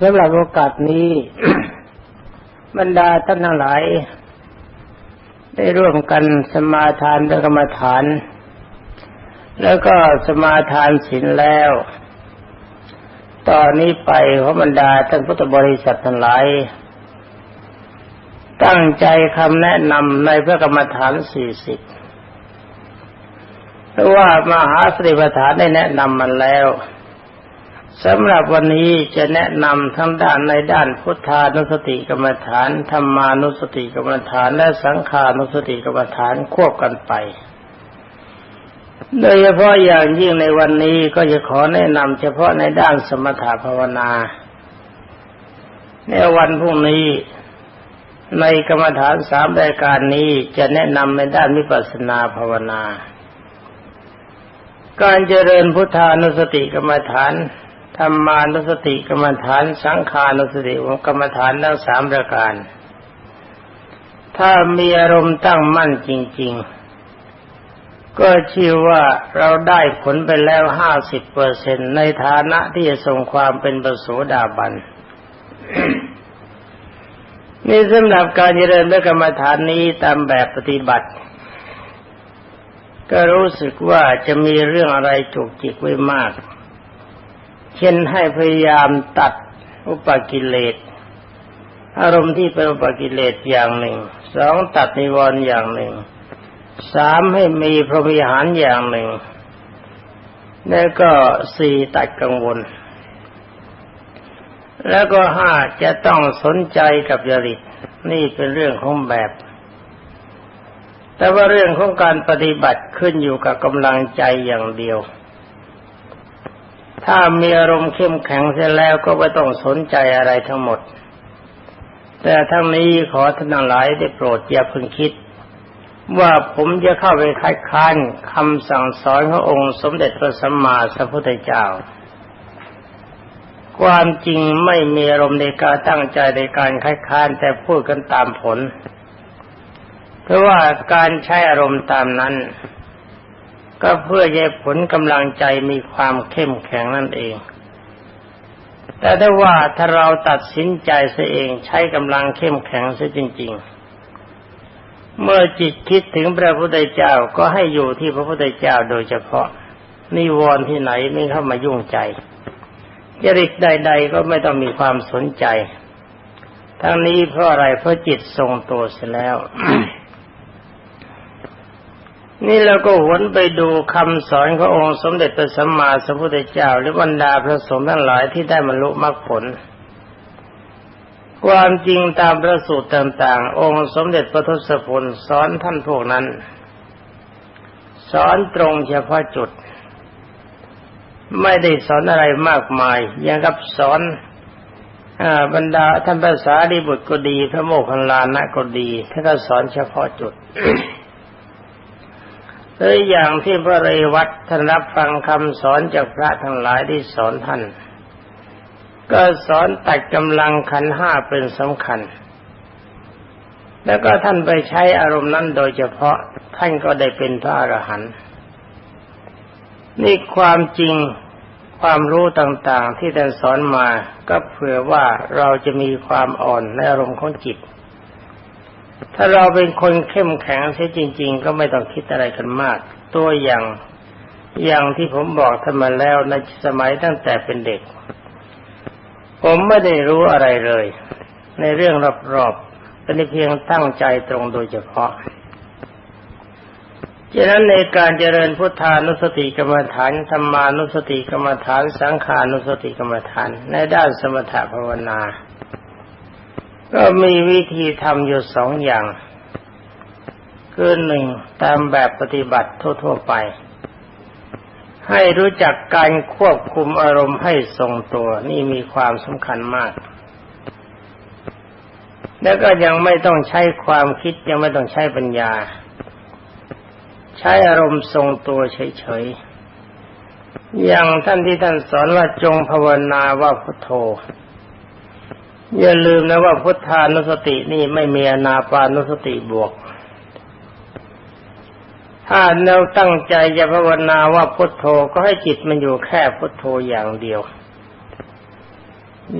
สำหรับโอกาสนี้ บรรดาท่านทั้งหลาย ได้ร่วมกันสมาทานพระกรรมฐาน แล้วก็สมาทานศีลแล้ว ตอนนี้ไปขอบรรดาท่านพุทธบริษัททั้งหลาย ตั้งใจคำแนะนำในพระกรรมฐานสี่สิบเพราะว่ามหาสติปัฏฐานได้แนะนำมันแล้ว สำหรับวันนี้จะแนะนำทั้งด้านในด้านพุทธานุสติกรรมฐานธรรมานุสติกรรมฐานและสังขานุสติกรรมฐานควบกันไป โดยเฉพาะอย่างยิ่งในวันนี้ก็จะขอแนะนำเฉพาะในด้านสมถภาวนา ในวันพรุ่งนี้ในกรรมฐานสามรายการนี้จะแนะนำในด้านวิปัสสนาภาวนา การเจริญพุทธานุสติกรรมฐาน ธรรมานุสติกรรมฐานสังขานุสติกรรมฐานทั้งสามประการ ถ้ามีอารมณ์ตั้งมั่นจริง ๆ ก็ชื่อว่าเราได้ผลไปแล้วห้าสิบเปอร์เซ็นในฐานะที่จะทรงความเป็นประโสดาบันนี่สำหรับการเจริญพระกรรมฐานนี้ตามแบบปฏิบัติ ก็รู้สึกว่าจะมีเรื่องอะไรจุกจิกไว้มาก เช่นให้พยายามตัดอุปกิเลสอารมณ์ที่เป็นอุปกิเลสอย่างหนึ่งสองตัดนิวรณ์อย่างหนึ่งสามให้มีพรหมิหารอย่างหนึ่งแล้วก็สี่ตัดกังวล แล้วก็ห้าจะต้องสนใจกับจริตนี่เป็นเรื่องของแบบ แต่ว่าเรื่องของการปฏิบัติขึ้นอยู่กับกำลังใจอย่างเดียว ถ้ามีอารมณ์เข้มแข็งเสร็จแล้วก็ไม่ต้องสนใจอะไรทั้งหมด แต่ทั้งนี้ขอท่านหลายได้โปรดอย่าพึงคิด ว่าผมจะเข้าไปคัดค้านคำสั่งสอนขององค์สมเด็จพระสัมมาสัมพุทธเจ้า ความจริงไม่มีอารมณ์ในการตั้งใจในการคัดค้านแต่พูดกันตามผล เพราะว่าการใช้อารมณ์ตามนั้น ก็เพื่อให้ผลกำลังใจมีความเข้มแข็งนั่นเอง แต่ถ้าว่าถ้าเราตัดสินใจเสียเองใช้กำลังเข้มแข็งเสียจริง ๆ เมื่อจิตคิดถึงพระพุทธเจ้าก็ให้อยู่ที่พระพุทธเจ้าโดยเฉพาะนิวรณ์ที่ไหนไม่เข้ามายุ่งใจจริตใด ๆ ก็ไม่ต้องมีความสนใจ ทั้งนี้เพราะอะไรเพราะจิตทรงตัวเสียแล้ว นี่เราก็หวนไปดูคำสอนขององค์สมเด็จพระสัมมาสัมพุทธเจ้า หรือบรรดาพระสงฆ์ทั้งหลายที่ได้บรรลุมรรคผล ความจริงตามพระสูตรต่างๆ องค์สมเด็จพระทศพลสอนท่านพวกนั้น สอนตรงเฉพาะจุด ไม่ได้สอนอะไรมากมายอย่างกับสอนบรรดาท่านภาษาดีบุตรก็ดี พระโมคคัลลานะก็ดีท่านก็สอนเฉพาะจุด หรืออย่างที่พระเรวัตท่านรับฟังคำสอนจากพระทั้งหลายที่สอนท่าน ก็สอนตัดกำลังขันห้าเป็นสำคัญ แล้วก็ท่านไปใช้อารมณ์นั้นโดยเฉพาะท่านก็ได้เป็นพระอรหันต์นี่ความจริงความรู้ต่างๆที่ท่านสอนมา ก็เผื่อว่าเราจะมีความอ่อนในอารมณ์ของจิต ถ้าเราเป็นคนเข้มแข็งเสียจริง ๆ ก็ไม่ต้องคิดอะไรกันมาก ตัวอย่างอย่างที่ผมบอกท่านมาแล้วในสมัยตั้งแต่เป็นเด็ก ผมไม่ได้รู้อะไรเลย ในเรื่องรอบๆเป็นเพียงตั้งใจตรงโดยเฉพาะฉะนั้นในการเจริญพุทธานุสติกรรมฐานธรรมานุสติกรรมฐาน สังขานุสติกรรมฐาน ในด้านสมถภาวนา ก็มีวิธีทำอยู่สองอย่าง คือหนึ่งตามแบบปฏิบัติทั่ว ๆ ไป ให้รู้จักการควบคุมอารมณ์ให้ทรงตัวนี่มีความสำคัญมาก แล้วก็ยังไม่ต้องใช้ความคิดยังไม่ต้องใช้ปัญญา ใช้อารมณ์ทรงตัวเฉยๆอย่างท่านที่ท่านสอนว่าจงภาวนาว่าพุทโธ อย่าลืมนะว่าพุทธานุสตินี่ไม่มีอนาปานุสติบวก ถ้าเราตั้งใจจะภาวนาว่าพุทโธก็ให้จิตมันอยู่แค่พุทโธอย่างเดียว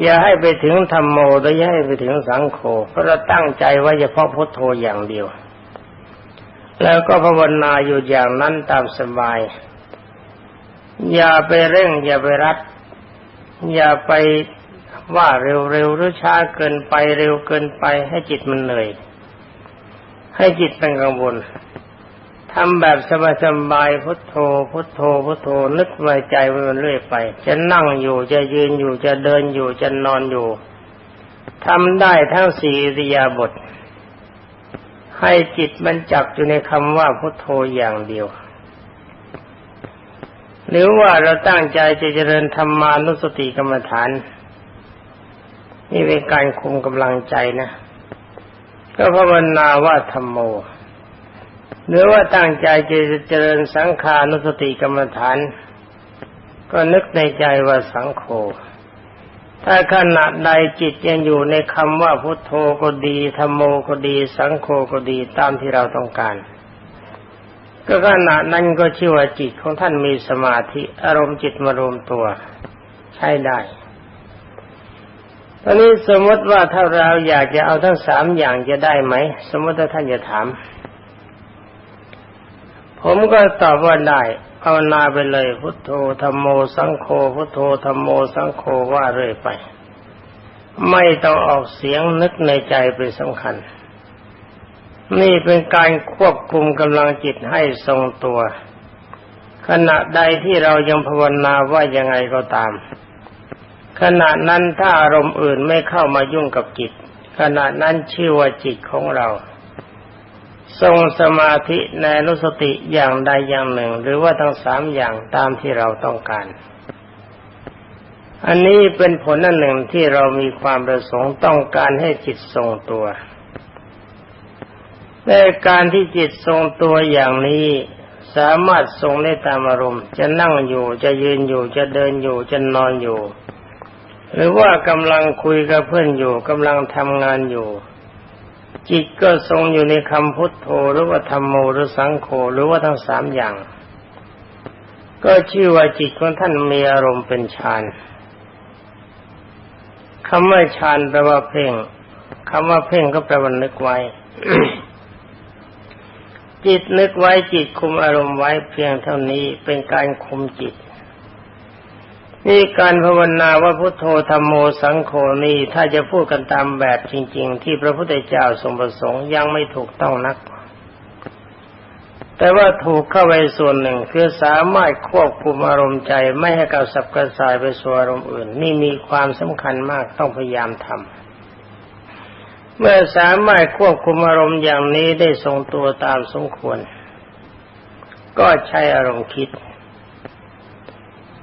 อย่าให้ไปถึงธรรมโมแล่อย่าให้ไปถึงสังโฆเพราะเราตั้งใจว่าเฉพาะพุทโธอย่างเดียว แล้วก็ภาวนาอยู่อย่างนั้นตามสบาย อย่าไปเร่ง อย่าไปรัด อย่าไป ว่าเร็วๆหรือช้าเกินไปเร็วเกินไปให้จิตมันเหนื่อย ให้จิตเป็นกังวลทำแบบสบายๆพุทโธ พุทโธ พุทโธ นึกไว้ใจไว้มันเรื่อยไป จะนั่งอยู่จะยืนอยู่จะเดินอยู่จะนอนอยู่ทำได้ทั้งสี่ริยาบท ให้จิตมันจับอยู่ในคำว่าพุทโธอย่างเดียว หรือว่าเราตั้งใจจะเจริญธรรมานุสติกรรมฐาน นี่เป็นการคุมกำลังใจนะก็ภาวนาว่าธรรมโม หรือว่าตั้งใจจะเจริญสังขานุสติกรรมฐาน ก็นึกในใจว่าสังโฆถ้าขณะใดจิตยังอยู่ในคำว่าพุทโธก็ดีธรรมโมก็ดี สังโฆก็ดีตามที่เราต้องการ ก็ขณะนั้นก็ชื่อว่าจิตของท่านมีสมาธิ อารมณ์จิตมารวมตัว ใช้ได้ ตอนนี้สมมติว่าถ้าเราอยากจะเอาทั้งสามอย่างจะได้ไหม สมมติถ้าท่านจะถาม ผมก็ตอบว่าได้ภาวนาไปเลย พุทโธธรรมโมสังโฆพุทโธธรรมโมสังโฆว่าเรื่อยไป ไม่ต้องออกเสียงนึกในใจเป็นสำคัญ นี่เป็นการควบคุมกำลังจิตให้ทรงตัว ขณะใดที่เรายังภาวนาว่ายังไงก็ตาม ขณะนั้นถ้าอารมณ์อื่นไม่เข้ามายุ่งกับจิต ขณะนั้นชื่อว่าจิตของเรา ทรงสมาธิในนุสติอย่างใดอย่างหนึ่ง หรือว่าทั้งสามอย่างตามที่เราต้องการ อันนี้เป็นผลอันหนึ่งที่เรามีความประสงค์ต้องการให้จิตทรงตัวในการที่จิตทรงตัวอย่างนี้สามารถทรงได้ตามอารมณ์ จะนั่งอยู่จะยืนอยู่จะเดินอยู่จะนอนอยู่ หรือว่ากำลังคุยกับเพื่อนอยู่กำลังทำงานอยู่ จิตก็ทรงอยู่ในคำพุทโธหรือว่าธรรมโมหรือสังโฆหรือว่าทั้งสามอย่าง ก็ชื่อว่าจิตของท่านมีอารมณ์เป็นฌานคำว่าฌานแปลว่าเพ่งคำว่าเพ่งก็แปลว่านึกไว้ จิตนึกไว้จิตคุมอารมณ์ไว้เพียงเท่านี้เป็นการคุมจิต นี่การภาวนาว่าพุทโธธรรมโมสังโฆนี่ถ้าจะพูดกันตามแบบจริง ๆ ที่พระพุทธเจ้าทรงประสงค์ยังไม่ถูกต้องนัก แต่ว่าถูกเข้าไปส่วนหนึ่งคือสามารถควบคุมอารมณ์ใจไม่ให้กับสับกระสายไปสู่อารมณ์อื่น นี่มีความสำคัญมากต้องพยายามทำเมื่อสามารถควบคุมอารมณ์อย่างนี้ได้ทรงตัวตามสมควร ก็ใช้อารมณ์คิด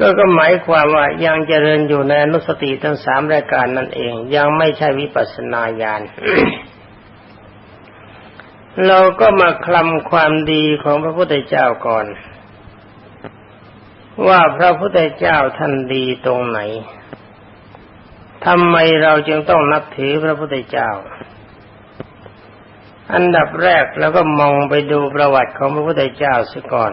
ก็ก็หมายความว่ายังเจริญอยู่ในอนุสติทั้งสามรายการนั่นเอง ยังไม่ใช่วิปัสสนาญาณเราก็มาคลำความดีของพระพุทธเจ้าก่อน ว่าพระพุทธเจ้าท่านดีตรงไหนทำไมเราจึงต้องนับถือพระพุทธเจ้า อันดับแรกแล้วก็มองไปดูประวัติของพระพุทธเจ้าซะก่อน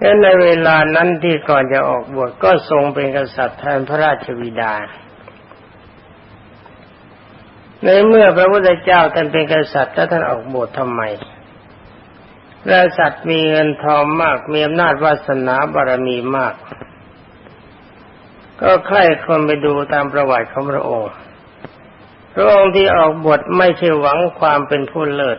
และในเวลานั้นที่ก่อนจะออกบวชก็ทรงเป็นกษัตริย์แทนพระราชวิดา ในเมื่อพระพุทธเจ้าท่านเป็นกษัตริย์แล้วท่านออกบวชทำไมกษัตริย์มีเงินทองมากมีอำนาจวาสนาบารมีมาก ก็ใครคนไปดูตามประวัติของพระองค์ระองค์ที่ออกบทไม่ใช่หวังความเป็นผู้เลิศ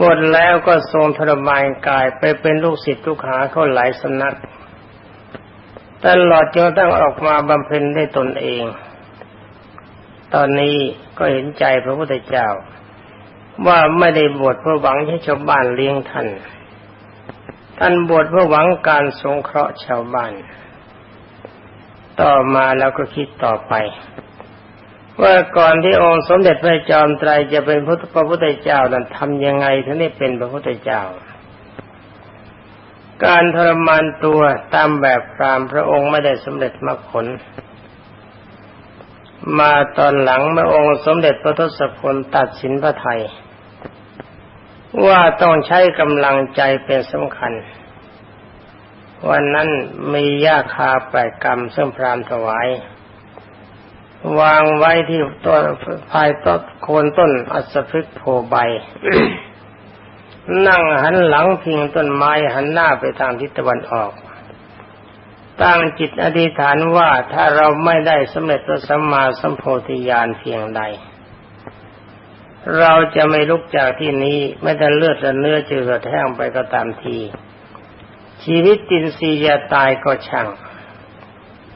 บวชแล้วก็ทรงทรมานกายไปเป็นลูกศิษย์ลูกหาเขาหลายสำนักตลอดจนตั้งออกมาบำเพ็ญได้ตนเอง ตอนนี้ก็เห็นใจพระพุทธเจ้า ว่าไม่ได้บวชเพื่อหวังให้ชาวบ้านเลี้ยงท่าน ท่านบวชเพื่อหวังการสงเคราะห์ชาวบ้าน ต่อมาแล้วก็คิดต่อไป ว่าก่อนที่องค์สมเด็จพระจอมไตรจะเป็นพระพุทธเจ้านั้นทำยังไงถึงได้เป็นพระพุทธเจ้า การทรมานตัวตามแบบพรามพระองค์ไม่ได้สำเร็จมรรคผล มาตอนหลังเมื่อองค์สมเด็จพระทศพลตัดสินพระไทย ว่าต้องใช้กำลังใจเป็นสำคัญ วันนั้นมียาคาแปดกรรมซึ่งพรามถวาย วางไว้ที่ต้นภายต้นโคนต้นอัศพฤกโพใบ นั่งหันหลังพิงต้นไม้หันหน้าไปทางทิศตะวันออก ตั้งจิตอธิษฐานว่าถ้าเราไม่ได้สำเร็จตัวสัมมาสัมโพธิญาณเพียงใด เราจะไม่ลุกจากที่นี้ไม่แต่เลือดและเนื้อจืดแห้งไปก็ตามที ชีวิตตินซีจะตายก็ช่าง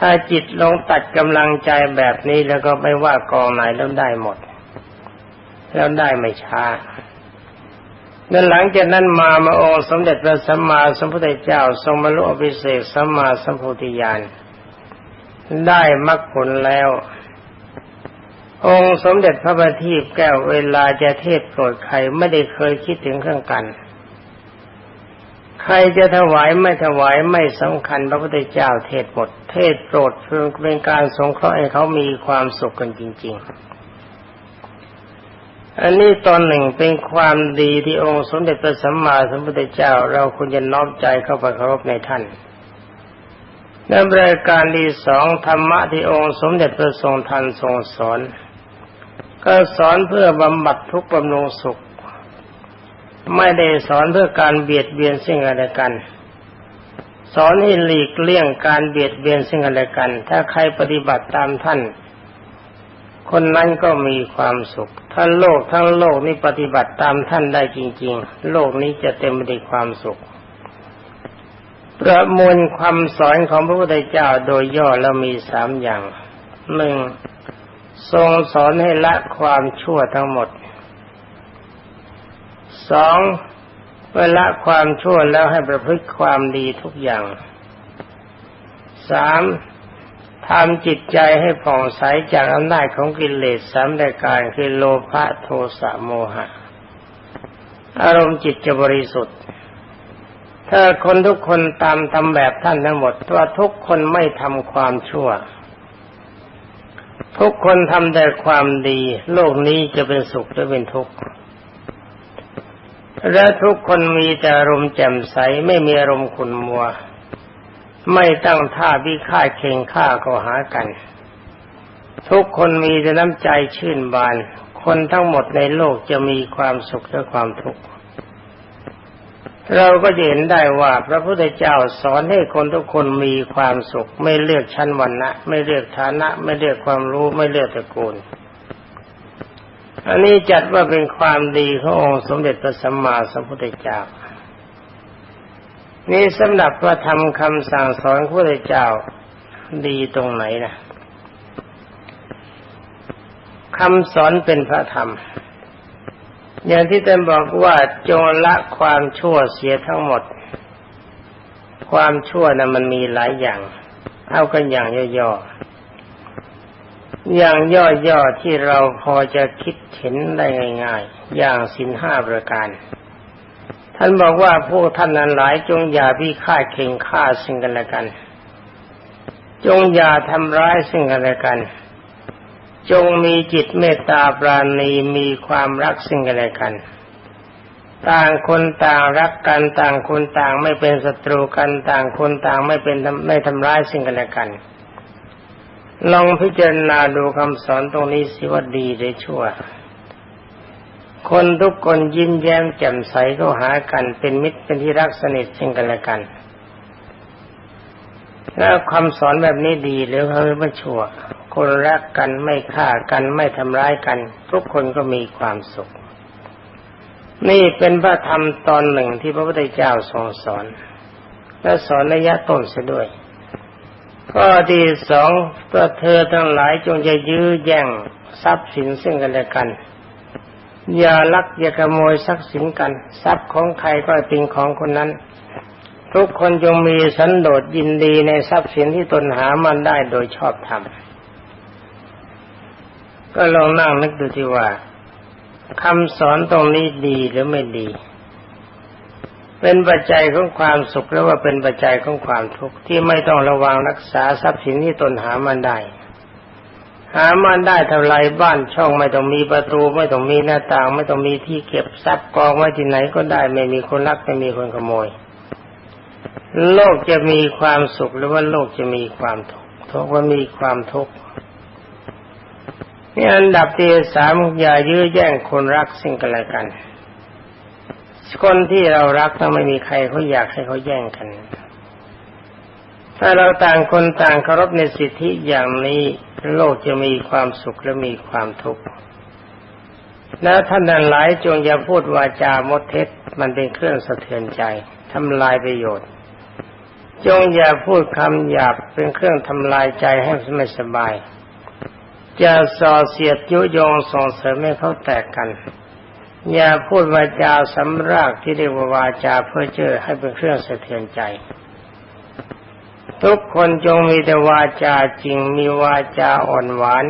ถ้าจิตลงตัดกำลังใจแบบนี้แล้วก็ไม่ว่ากองไหนแล้วได้หมด แล้วได้ไม่ช้าดังหลังจากนั้นมามาองค์สมเด็จพระสัมมาสัมพุทธเจ้า ทรงบรรลุอภิเศษสัมมาสัมพุทธิญาณได้มรรคผลแล้ว องค์สมเด็จพระบัณฑิตแก้วเวลาจะเทศโปรดใครไม่ได้เคยคิดถึงเครื่องกัน ใครจะถวายไม่ถวายไม่สำคัญพระพุทธเจ้าเทศหมด เทศโปรดเพื่อเป็นการสงเคราะห์ให้เขามีความสุขกันจริง ๆ อันนี้ตอนหนึ่งเป็นความดีที่องค์สมเด็จพระสัมมาสัมพุทธเจ้า เราควรจะน้อมใจเข้าไปเคารพในท่านในรายการที่สองธรรมะที่องค์สมเด็จพระทรงทันทรงสอน ก็สอนเพื่อบำบัดทุกข์บำรุงสุข ไม่ได้สอนเพื่อการเบียดเบียนสิ่งอะไรกัน สอนให้หลีกเลี่ยงการเบียดเบียนซึ่งกันและกัน ถ้าใครปฏิบัติตามท่าน คนนั้นก็มีความสุข ถ้าโลกทั้งโลกนี้ปฏิบัติตามท่านได้จริง ๆ โลกนี้จะเต็มไปด้วยความสุข ประมวลความสอนของพระพุทธเจ้าโดยย่อแล้วมีสามอย่างหนึ่งทรงสอนให้ละความชั่วทั้งหมด สองเมื่อละความชั่วแล้วให้ประพฤติความดีทุกอย่างสามทำจิตใจให้ผ่องใสจากอำนาจของกิเลสสามรายการคือโลภะโทสะโมหะ อารมณ์จิตจะบริสุทธิ์ ถ้าคนทุกคนตามทำแบบท่านทั้งหมดว่าทุกคนไม่ทำความชั่ว ทุกคนทำแต่ความดี โลกนี้จะเป็นสุขหรือเป็นทุกข์ และทุกคนมีแต่อารมณ์แจ่มใสไม่มีอารมณ์ขุ่นมัว ไม่ตั้งท่าวิฆาตเข่งฆ่าก็หากัน ทุกคนมีแต่น้ำใจชื่นบาน คนทั้งหมดในโลกจะมีความสุขและความทุกข์เราก็เห็นได้ว่าพระพุทธเจ้าสอนให้คนทุกคนมีความสุข ไม่เลือกชั้นวรรณะ ไม่เลือกฐานะ ไม่เลือกความรู้ไม่เลือกตระกูล อันนี้จัดว่าเป็นความดีขององค์สมเด็จพระสัมมาสัมพุทธเจ้า นี่สำหรับพระธรรมคำสั่งสอนพระพุทธเจ้าดีตรงไหนนะคำสอนเป็นพระธรรม อย่างที่ท่านบอกว่าจงละความชั่วเสียทั้งหมด ความชั่วนะ่ะมันมีหลายอย่าง เอากันอย่างย่อๆ อย่างย่อๆที่เราพอจะคิดเห็นได้ง่ายๆ อย่างสินห้าประการ ท่านบอกว่าพวกท่านนั้นหลายจงอย่าพิฆาตเข่งฆ่าซึ่งกันและกัน จงอย่าทำร้ายซึ่งกันและกัน จงมีจิตเมตตาปราณีมีความรักซึ่งกันและกัน ต่างคนต่างรักกันต่างคนต่างไม่เป็นศัตรูกันต่างคนต่างไม่เป็นไม่ทำร้ายซึ่งกันและกัน ลองพิจารณาดูคำสอนตรงนี้สิว่าดีหรือชั่ว คนทุกคนยิ้มแย้มแจ่มใสก็หากันเป็นมิตรเป็นที่รักสนิทซึ่งกันและกันแล้วคำสอนแบบนี้ดีหรือเขาไม่ชั่ว คนรักกันไม่ฆ่ากันไม่ทำร้ายกัน ทุกคนก็มีความสุข นี่เป็นพระธรรมตอนหนึ่งที่พระพุทธเจ้าทรงสอน และสอนระยะต้นเสียด้วย ข้อที่สองตัวเธอทั้งหลายจงจะยื้อแย่งทรัพย์สินซึ่งกันและกัน อย่าลักอย่าขโมยทรัพย์สินกัน ทรัพย์ของใครก็เป็นของคนนั้น ทุกคนจงมีสันโดษยินดีในทรัพย์สินที่ตนหามันได้โดยชอบธรรมก็ลองนั่งนึกดูที่ว่าคำสอนตรงนี้ดีหรือไม่ดี เป็นปัจจัยของความสุขหรือว่าเป็นปัจจัยของความทุกข์ที่ไม่ต้องระวังรักษาทรัพย์สินที่ตนหามันได้ หามันได้ท่าไรบ้านช่องไม่ต้องมีประตู ไม่ต้องมีหน้าต่าง ไม่ต้องมีที่เก็บทรัพย์กองไว้ที่ไหนก็ได้ ไม่มีคนรักไม่มีคนขโมย โลกจะมีความสุขหรือว่าโลกจะมีความทุกข์ทุกว่ามีความทุกข์นี่อันดับที่สามอย่ายื้อแย่งคนรักซึ่งกันและกัน คนที่เรารักถ้าไม่มีใครเขาอยากให้เขาแย่งกัน ถ้าเราต่างคนต่างเคารพในสิทธิอย่างนี้โลกจะมีความสุขและมีความทุกข์แล้วท่านนั้นหลายจงอย่าพูดวาจามดเท็จมันเป็นเครื่องสะเทือนใจทำลายประโยชน์ จงอย่าพูดคำหยาบเป็นเครื่องทำลายใจให้ไม่สบายจะส่อเสียดยุยงส่งเสริมให้เขาแตกกัน อย่าพูดวาจาสำรากที่เรียกว่าวาจาเพื่อเจอให้เป็นเครื่องสะเทือนใจ ทุกคนจงมีแต่วาจาจริงมีวาจาอ่อนหวาน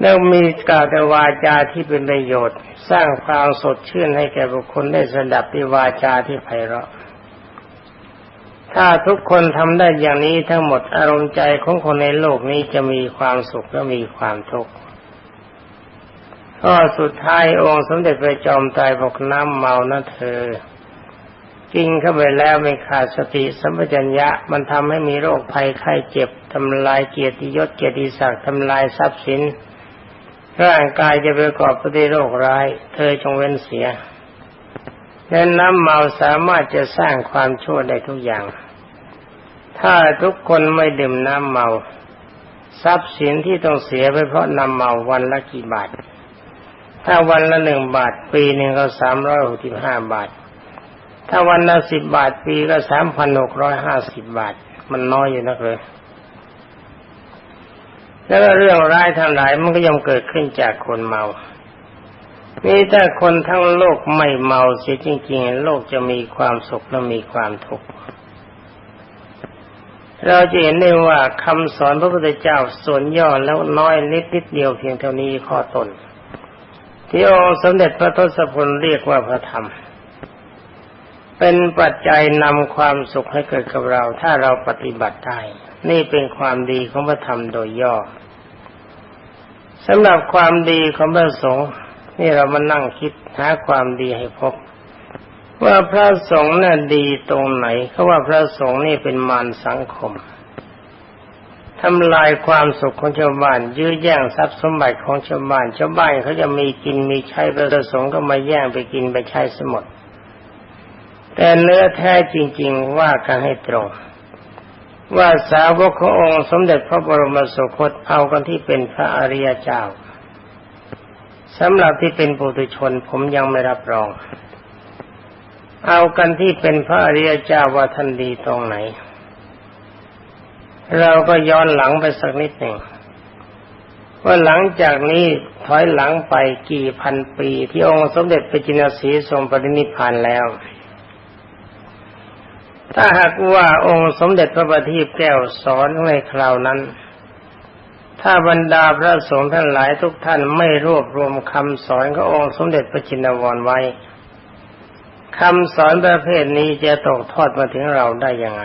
แล้วมีกล่าวแต่วาจาที่เป็นประโยชน์ สร้างความสดชื่นให้แก่บุคคลได้สดับด้วยวาจาที่ไพเราะ ถ้าทุกคนทำได้อย่างนี้ทั้งหมดอารมณ์ใจของคนในโลกนี้จะมีความสุขและมีความทุกข์ ข้อสุดท้ายองค์สมเด็จพระจอมไตรบอกน้ำเมานะเธอ กินเข้าไปแล้วไม่ขาดสติสัมปชัญญะมันทำให้มีโรคภัยไข้เจ็บทำลายเกียรติยศเกียรติศักดิ์ทำลายทรัพย์สิน ร่างกายจะประกอบไปด้วยโรคร้าย เธอจงเว้นเสียและน้ำเมาสามารถจะสร้างความชั่วได้ทุกอย่าง ถ้าทุกคนไม่ดื่มน้ำเมา ทรัพย์สินที่ต้องเสียไปเพราะน้ำเมาวันละกี่บาท ถ้าวันละหนึ่งบาท ปีหนึ่งก็สามร้อยหกสิบห้าบาท ถ้าวันละสิบบาทปีก็สามพันหกร้อยห้าสิบบาท มันน้อยอยู่นักเลยแล้วเรื่องร้ายทั้งหลายมันก็ย่อมเกิดขึ้นจากคนเมา นี่ถ้าคนทั้งโลกไม่เมาเสียจริง ๆ โลกจะมีความสุขและมีความทุกข์เราจะเห็นได้ว่าคำสอนพระพุทธเจ้าส่วนย่อแล้วน้อยนิดนิดเดียวเพียงเท่านี้ข้อตน ที่องค์สมเด็จพระทศพลเรียกว่าพระธรรม เป็นปัจจัยนำความสุขให้เกิดกับเรา ถ้าเราปฏิบัติได้ นี่เป็นความดีของพระธรรมโดยย่อสำหรับความดีของพระสงฆ์นี่เรามานั่งคิดหาความดีให้พบ ว่าพระสงฆ์น่ะดีตรงไหนเขาว่าพระสงฆ์นี่เป็นมารสังคม ทำลายความสุขของชาวบ้าน ยื้อแย่งทรัพย์สมบัติของชาวบ้าน ชาวบ้านเขาจะมีกินมีใช้พระสงฆ์ก็มาแย่งไปกินไปใช้สมดแต่เนื้อแท้จริง ๆ ว่ากันให้ตรง ว่าสาวกขององค์สมเด็จพระบรมสุคตเอากันที่เป็นพระอริยเจ้าสำหรับที่เป็นปุถุชนผมยังไม่รับรอง เอากันที่เป็นพระอริยเจ้าว่าท่านดีตรงไหน เราก็ย้อนหลังไปสักนิดหนึ่งว่าหลังจากนี้ถอยหลังไปกี่พันปี ที่องค์สมเด็จพระจินสีทรงปรินิพานแล้ว ถ้าหากว่าองค์สมเด็จพระบัณฑิตแก้วสอนในคราวนั้น ถ้าบรรดาพระสงฆ์ท่านหลายทุกท่านไม่รวบรวมคำสอนขององค์สมเด็จพระจินวรไว้คำสอนประเภทนี้จะตกทอดมาถึงเราได้ยังไง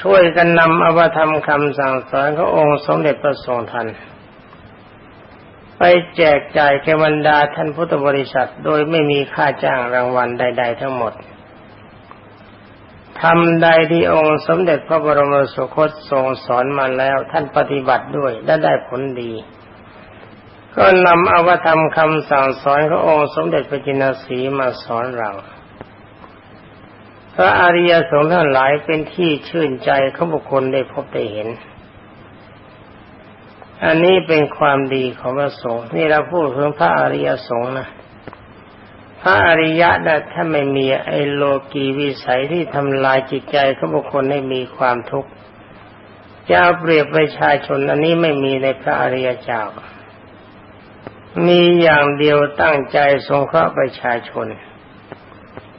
ช่วยกันนำอวธรรมคำสั่งสอนขององค์สมเด็จพระทรงทัน ไปแจกจ่ายแก่บรรดาท่านพุทธบริษัทโดยไม่มีค่าจ้างรางวัลใด ๆ ทั้งหมดทำใดที่องค์สมเด็จพระบรมสุคตทรงสอนมาแล้วท่านปฏิบัติด้วยและได้ผลดี ก็นำอวธรรมคำสั่งสอนขององค์สมเด็จพระจินสีมาสอนเรา พระอริยสงฆ์ทั้งหลายเป็นที่ชื่นใจของบุคคลได้พบได้เห็น อันนี้เป็นความดีของพระสงฆ์นี่เราพูดถึงพระอริยสงฆ์นะพระอริยะนะถ้าไม่มีไอโลกีวิสัยที่ทำลายจิตใจของบุคคลให้มีความทุกข์จะเปรียบประชาชนอันนี้ไม่มีในพระอริยเจ้า มีอย่างเดียวตั้งใจสงเคราะห์ประชาชน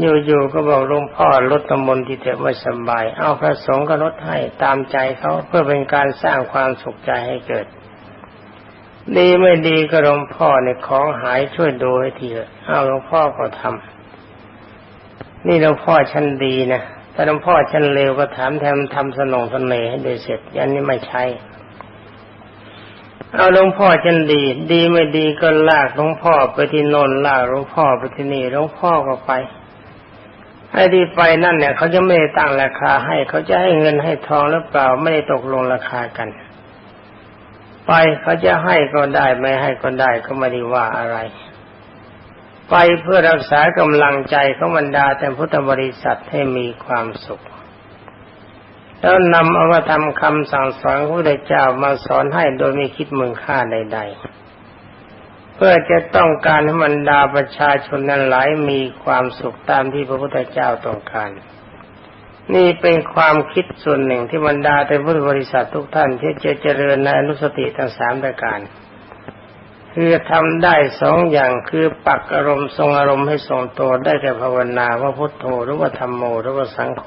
อยู่ๆก็บอกหลวงพ่อลดตมนที่เถอะไม่สบาย เอาพระสงฆ์ก็ลดให้ตามใจเขาเพื่อเป็นการสร้างความสุขใจให้เกิด ดีไม่ดีก็หลวงพ่อเนี่ยของหายช่วยดูให้ทีเถอะเอาหลวงพ่อก็ทำนี่หลวงพ่อฉันดีนะถ้าหลวงพ่อฉันเลวก็ถามแทนทำสนองสนเนให้โดยเสร็จยันนี้ไม่ใช่เอาหลวงพ่อฉันดี ดีไม่ดีก็ลากหลวงพ่อไปที่โนนลากหลวงพ่อไปที่นี่หลวงพ่อก็ไป ไอ้ที่ไปนั่นเนี่ยเขาจะไม่ได้ตั้งราคาให้ เขาจะให้เงินให้ทองหรือเปล่าไม่ได้ตกลงราคากัน ไปเขาจะให้ก็ได้ไม่ให้ก็ได้ก็ไม่ได้ว่าอะไร ไปเพื่อรักษากำลังใจของบรรดาแต่พุทธบริษัทให้มีความสุข แล้วนำเอามาทำคำสั่งสอนพระเจ้ามาสอนให้โดยไม่คิดมึงค่าใด ๆ เพื่อจะต้องการให้บรรดาประชาชนนั้นหลายมีความสุขตามที่พระพุทธเจ้าต้องการ นี่เป็นความคิดส่วนหนึ่งที่บรรดาแต่พุทธบริษัททุกท่านที่จะเจริญในอนุสติทั้งสามประการ คือทำได้สองอย่างคือปักอารมณ์ทรงอารมณ์ให้ทรงตัวได้แก่ภาวนาว่าพุทโธหรือว่าธรรมโมหรือว่าสังโฆ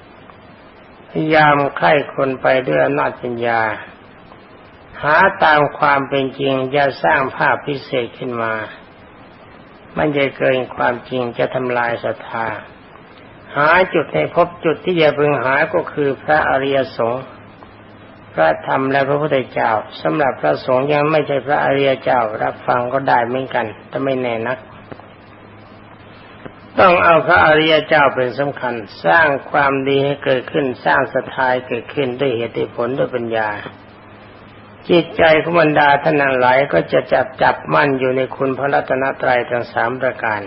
พยายามไข้คนไปด้วยอำนาจปัญญา หาตามความเป็นจริงอย่าสร้างภาพพิเศษขึ้นมา มันจะเกินความจริงจะทำลายศรัทธา หาจุดให้พบจุดที่จะพึงหาก็คือพระอริยสงฆ์พระธรรมและพระพุทธเจ้าสำหรับพระสงฆ์ยังไม่ใช่พระอริยเจ้ารับฟังก็ได้เหมือนกันแต่ไม่แน่นัก ต้องเอาพระอริยเจ้าเป็นสำคัญ สร้างความดีให้เกิดขึ้น สร้างศรัทธาเกิดขึ้นด้วยเหตุผลด้วยปัญญา จิตใจของบรรดาท่านหลายก็จะจับจับมั่นอยู่ในคุณพระรัตนตรัยทั้งสามประการ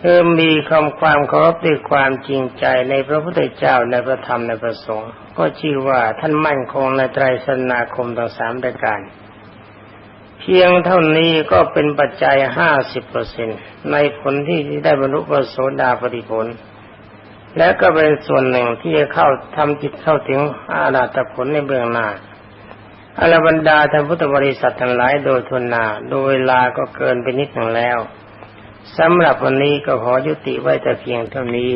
คือมีความความเคารพด้วยความจริงใจในพระพุทธเจ้าในพระธรรมในพระสงฆ์ก็ชื่อว่าท่านมั่นคงในไตรสนาคมทั้งสามประการ เพียงเท่านี้ก็เป็นปัจจัยห้าสิบเปอร์เซ็นในผลที่ได้บรรลุพระโสดาปฏิผล และก็เป็นส่วนหนึ่งที่จะเข้าทำจิตเข้าถึงอาราตผลในเบื้องหน้าอรบรรดาท่านพุทธบริษัททั้งหลายโดยทุนนา โดยเวลาก็เกินไปนิดหนึ่งแล้วสำหรับวันนี้ก็ขอยุติไว้แต่เพียงเท่านี้